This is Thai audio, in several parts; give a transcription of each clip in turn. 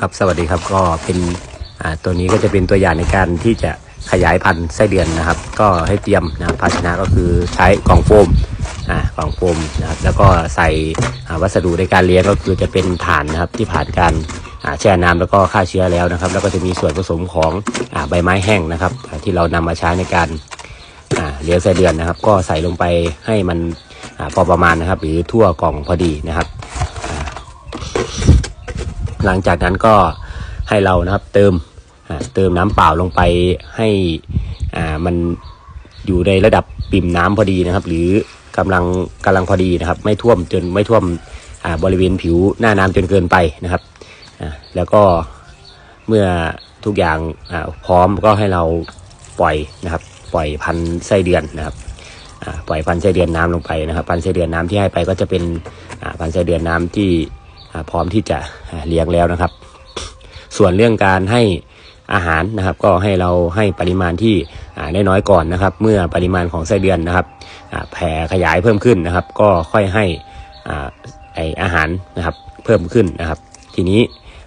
ครับสวัสดีครับก็เป็นตัวนี้ก็จะเป็นตัวอย่างในการที่จะขยายพันธุ์ไส้เดือนนะครับ ก็ให้เตรียมนะภาชนะก็คือใช้กล่องโฟมอ่ากล่องโฟมนะครับแล้วก็ใส่วัสดุในการเลี้ยงก็คือจะเป็นฐานนะครับที่ผ่านการแช่น้ำแล้วก็ฆ่าเชื้อแล้วนะครับ แล้วก็จะมีส่วนผสมของอใบไม้แห้งนะครับ ที่เรานำมาใช้ในการเลี้ยงไส้เดือนนะครับ ก็ใส่ลงไปให้มันอพอประมาณนะครับ หรือทั่วกล่องพอดีนะครับ หลังจากนั้นก็ให้เรานะครับเติมเติมน้ำเปล่าลงไปให้มันอยู่ในระดับปิ่มน้ำพอดีนะครับ หรือกำลังกำลังพอดีนะครับ ไม่ท่วมจนไม่ท่วมบริเวณผิวหน้าน้ำจนเกินไปนะครับแล้วก็เมื่อทุกอย่างพร้อมก็ให้เราปล่อยนะครับ ปล่อยพันธุ์ไส้เดือนนะครับปล่อยพันธุ์ไส้เดือนน้ำลงไปนะครับ พันธุ์ไส้เดือนน้ำที่ให้ไปก็จะเป็นพันธุ์ไส้เดือนน้ำที่ พร้อมที่จะเลี้ยงแล้วนะครับ ส่วนเรื่องการให้อาหารนะครับ ก็ให้เราให้ปริมาณที่อ่าน้อยๆก่อนนะครับ เมื่อปริมาณของไส้เดือนนะครับแผ่ขยายเพิ่มขึ้นนะครับ ก็ค่อยให้อาไออาหารนะครับเพิ่มขึ้นนะครับ ทีนี้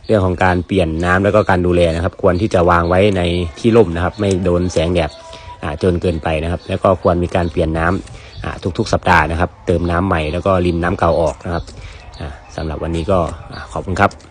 เรื่องของการเปลี่ยนน้ำแล้วก็การดูแลนะครับ ควรที่จะวางไว้ในที่ร่มนะครับ ไม่โดนแสงแดดจนเกินไปนะครับ แล้วก็ควรมีการเปลี่ยนน้ำอ่าทุกๆ สัปดาห์นะครับ เติมน้ำใหม่แล้วก็รินน้ำเก่าออกนะครับ สำหรับวันนี้ก็ขอบคุณครับ